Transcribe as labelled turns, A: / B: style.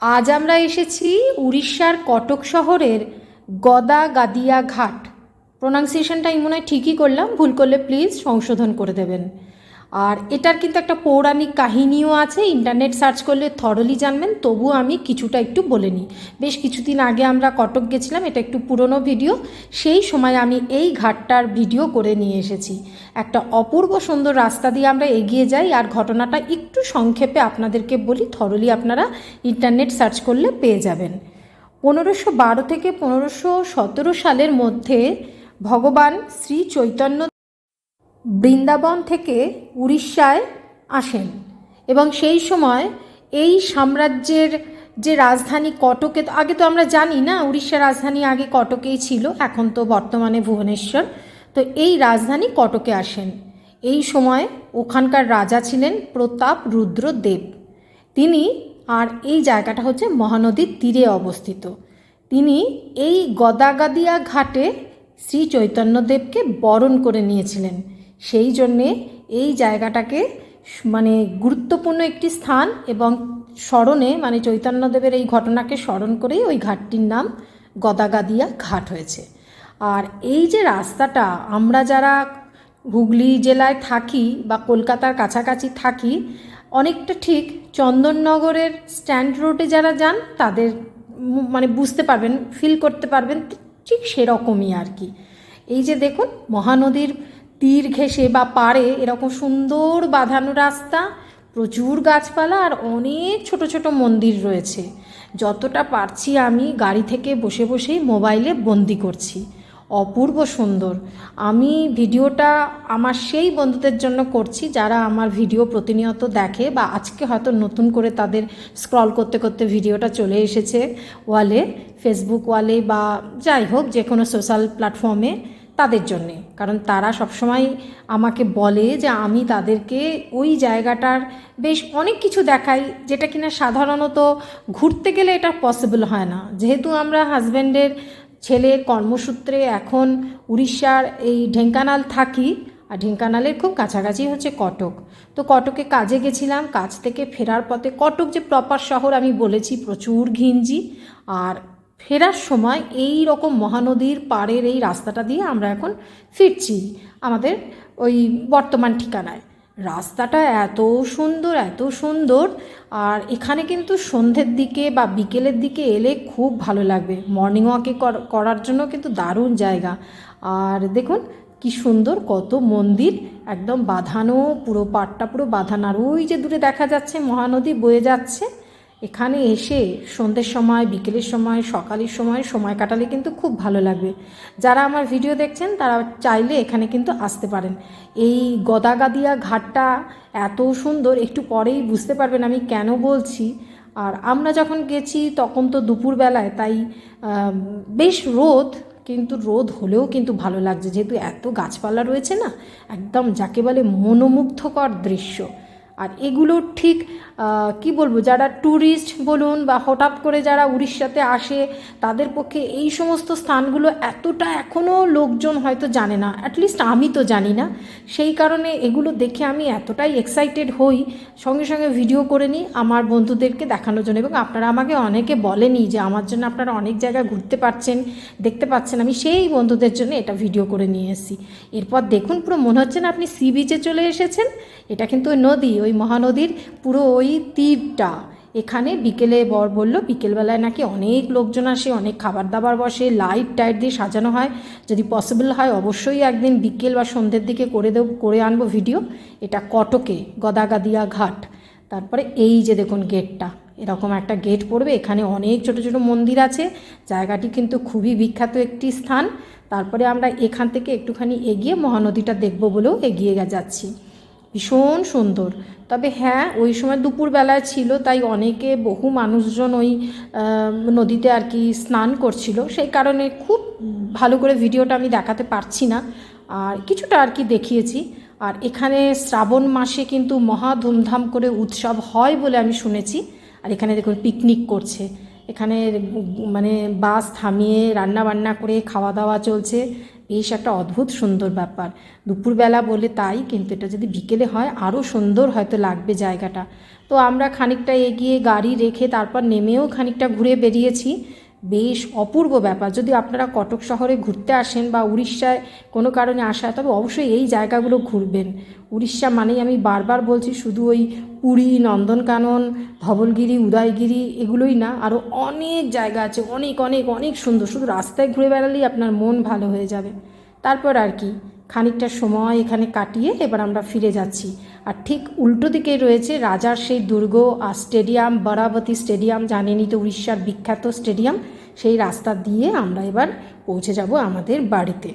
A: আজ আমরা এসেছি উড়িষ্যার কটক শহরের গদা গাদিয়া ঘাট প্রোনাউন্সিয়েশনটা মনে হয় ঠিকই করলাম, ভুল করলে প্লিজ সংশোধন করে দেবেন। আর এটার কিন্তু একটা পৌরাণিক কাহিনীও আছে। ইন্টারনেট সার্চ করলে থরলি জানবেন তবু আমি কিছুটা একটু বলে নিই। বেশ কিছুদিন আগে আমরা কটক গেছিলাম, এটা একটু পুরনো ভিডিও। সেই সময় আমি এই ঘাটটার ভিডিও করে নিয়ে এসেছি। একটা অপূর্ব সুন্দর রাস্তা দিয়ে আমরা এগিয়ে যাই আর ঘটনাটা একটু সংক্ষেপে আপনাদেরকে বলি থরলি আপনারা ইন্টারনেট সার্চ করলে পেয়ে যাবেন। পনেরোশো বারো থেকে পনেরোশো সতেরো সালের মধ্যে ভগবান শ্রী চৈতন্য বৃন্দাবন থেকে উড়িষ্যায় আসেন এবং সেই সময় এই সাম্রাজ্যের যে রাজধানী কটকে তো আগে তো আমরা জানি না উড়িষ্যার রাজধানী আগে কটকেই ছিল, এখন তো বর্তমানে ভুবনেশ্বর। তো এই রাজধানী কটকে আসেন। এই সময় ওখানকার রাজা ছিলেন প্রতাপ রুদ্র দেব। তিনি, আর এই জায়গাটা হচ্ছে মহানদীর তীরে অবস্থিত। তিনি এই গদাগাদিয়া ঘাটে শ্রী চৈতন্যদেবকে বরণ করে নিয়েছিলেন। সেই জন্যে এই জায়গাটাকে মানে গুরুত্বপূর্ণ একটি স্থান এবং স্মরণে মানে চৈতন্যদেবের এই ঘটনাকে স্মরণ করেই ওই ঘাটটির নাম গদাগাদিয়া ঘাট হয়েছে। আর এই যে রাস্তাটা, আমরা যারা হুগলি জেলায় থাকি বা কলকাতার কাছাকাছি থাকি, অনেকটা ঠিক চন্দননগরের স্ট্যান্ড রোডে যারা যান, তাদের মানে বুঝতে পারবেন ফিল করতে পারবেন ঠিক সেরকমই আর কি। এই যে দেখুন, মহানদীর তীর ঘেঁষে বা পাড়ে এরকম সুন্দর বাঁধানো রাস্তা, প্রচুর গাছপালা আর অনেক ছোট ছোট মন্দির রয়েছে। যতটা পারছি আমি গাড়ি থেকে বসে বসেই মোবাইলে বন্দি করছি। অপূর্ব সুন্দর। আমি ভিডিওটা আমার সেই বন্ধুদের জন্য করছি যারা আমার ভিডিও প্রতিনিয়ত দেখে বা আজকে হয়তো নতুন করে তাদের স্ক্রল করতে করতে ভিডিওটা চলে এসেছে ওয়ালে ফেসবুক ওয়ালে বা যাই হোক যে কোনো সোশ্যাল প্ল্যাটফর্মে তাদের জন্যে। কারণ তারা সবসময় আমাকে বলে যে আমি তাদেরকে ওই জায়গাটার বেশ অনেক কিছু দেখাই, যেটা কিনা সাধারণত ঘুরতে গেলে এটা পসিবল হয় না। যেহেতু আমরা হাজব্যান্ডের ছেলের কর্মসূত্রে এখন উড়িষ্যার এই ঢেঙ্কানাল থাকি, আর ঢেঙ্কানালের খুব কাছাকাছি হচ্ছে কটক। তো কটকে কাজে গেছিলাম, কাজ থেকে ফেরার পথে কটক যে প্রপার শহর আমি বলেছি প্রচুর ঘিঞ্জি, আর ফেরার সময় এই রকম মহানদীর পাড়ের এই রাস্তাটা দিয়ে আমরা এখন ফিরছি আমাদের ওই বর্তমান ঠিকানায়। রাস্তাটা এত সুন্দর এত সুন্দর, আর এখানে কিন্তু সন্ধ্যের দিকে বা বিকেলের দিকে এলে খুব ভালো লাগবে। মর্নিং ওয়াকে করার জন্য কিন্তু দারুণ জায়গা। আর দেখুন কি সুন্দর, কত মন্দির, একদম বাঁধানো, পুরো পাটটা পুরো বাঁধানো, আর ওই যে দূরে দেখা যাচ্ছে মহানদী, বয়ে যাচ্ছে এখানে এসে সন্ধ্যের সময়, বিকেলের সময়, সকালের সময় সময় কাটালে কিন্তু খুব ভালো লাগবে। যারা আমার ভিডিও দেখছেন, তারা চাইলে এখানে কিন্তু আসতে পারেন। এই গদাগাদিয়া ঘাটটা এত সুন্দর, একটু পরেই বুঝতে পারবেন আমি কেন বলছি। আর আমরা যখন গেছি, তখন তো দুপুরবেলায়, তাই বেশ রোদ, কিন্তু রোদ হলেও কিন্তু ভালো লাগছে। যেহেতু এত গাছপালা রয়েছে না, একদম যাকে বলে মনোমুগ্ধকর দৃশ্য। আর এগুলো ঠিক কি বলব, যারা ট্যুরিস্ট বলুন বা হঠাৎ করে যারা উড়িষ্যাতে আসে, তাদের পক্ষে এই সমস্ত স্থানগুলো এতটা এখনও লোকজন হয়তো জানে না অ্যাটলিস্ট আমি তো জানি না। সেই কারণে এগুলো দেখে আমি এতটাই এক্সাইটেড হই, সঙ্গে সঙ্গে ভিডিও করে নিই, আমার বন্ধুদেরকে দেখানোর জন্য। এবং আপনারা আমাকে অনেকে বলেনি যে আমার জন্য আপনারা অনেক জায়গায় ঘুরতে পারছেন, দেখতে পাচ্ছেন, আমি সেই বন্ধুদের জন্য এটা ভিডিও করে নিয়ে এসেছি। এরপর দেখুন, পুরো মনে হচ্ছে না আপনি সি বিচে চলে এসেছেন, এটা কিন্তু নদী ওই মহানদীর পুরো ওই তীরটা। এখানে বিকেলে বর বলল, বিকেলবেলায় নাকি অনেক লোকজন আসে, অনেক খাবার দাবার বসে, লাইট টাইট দিয়ে সাজানো হয়। যদি পসিবল হয় অবশ্যই একদিন বিকেল বা সন্ধ্যের দিকে করে দেব, করে আনব ভিডিও। এটা কটকে, গদাগাদিয়া ঘাট। তারপরে এই যে দেখুন গেটটা, এরকম একটা গেট পড়বে। এখানে অনেক ছোট ছোট মন্দির আছে। জায়গাটি কিন্তু খুবই বিখ্যাত একটি স্থান। তারপরে আমরা এখান থেকে একটুখানি এগিয়ে মহানদীটা দেখব বলেও এগিয়ে যাচ্ছি। ভীষণ সুন্দর। তবে হ্যাঁ ওই সময় দুপুরবেলায় ছিল, তাই অনেকে বহু মানুষজন ওই নদীতে আর কি স্নান করছিল। সেই কারণে খুব ভালো করে ভিডিওটা আমি দেখাতে পারছি না। আর কিছুটা আর কি দেখিয়েছি। আর এখানে শ্রাবণ মাসে কিন্তু মহা ধুমধাম করে উৎসব হয় বলে আমি শুনেছি। আর এখানে দেখুন পিকনিক করছে। এখানে মানে বাস থামিয়ে রান্না বান্না করে খাওয়া দাওয়া চলছে। বেশ একটা অদ্ভুত সুন্দর ব্যাপার। দুপুরবেলা বলে তাই, কিন্তু এটা যদি বিকেলে হয় আরও সুন্দর হয়তো লাগবে জায়গাটা। তো আমরা খানিকটা এগিয়ে গাড়ি রেখে তারপর নেমেও খানিকটা ঘুরে বেরিয়েছি। বেশ অপূর্ব ব্যাপার। যদি আপনারা কটক শহরে ঘুরতে আসেন বা উড়িষ্যায় কোনো কারণে আসা, তবে অবশ্যই এই জায়গাগুলো ঘুরবেন। উড়িষ্যা মানেই আমি বারবার বলছি, শুধু ওই পুরী, নন্দনকানন, ধবলগিরি, উদয়গিরি এগুলোই না আরও অনেক জায়গা আছে, অনেক অনেক অনেক সুন্দর। শুধু রাস্তায় ঘুরে বেড়ালেই আপনার মন ভালো হয়ে যাবে। তারপর আর কি খানিকটা সময় এখানে কাটিয়ে এবার আমরা ফিরে যাচ্ছি। আর ঠিক উল্টো দিকে রয়েছে রাজার সেই দুর্গ আর স্টেডিয়াম, বারাবতী স্টেডিয়াম, জানেনই তো উড়িষ্যার বিখ্যাত স্টেডিয়াম। সেই রাস্তা দিয়ে আমরা এবার পৌঁছে যাব আমাদের বাড়িতে।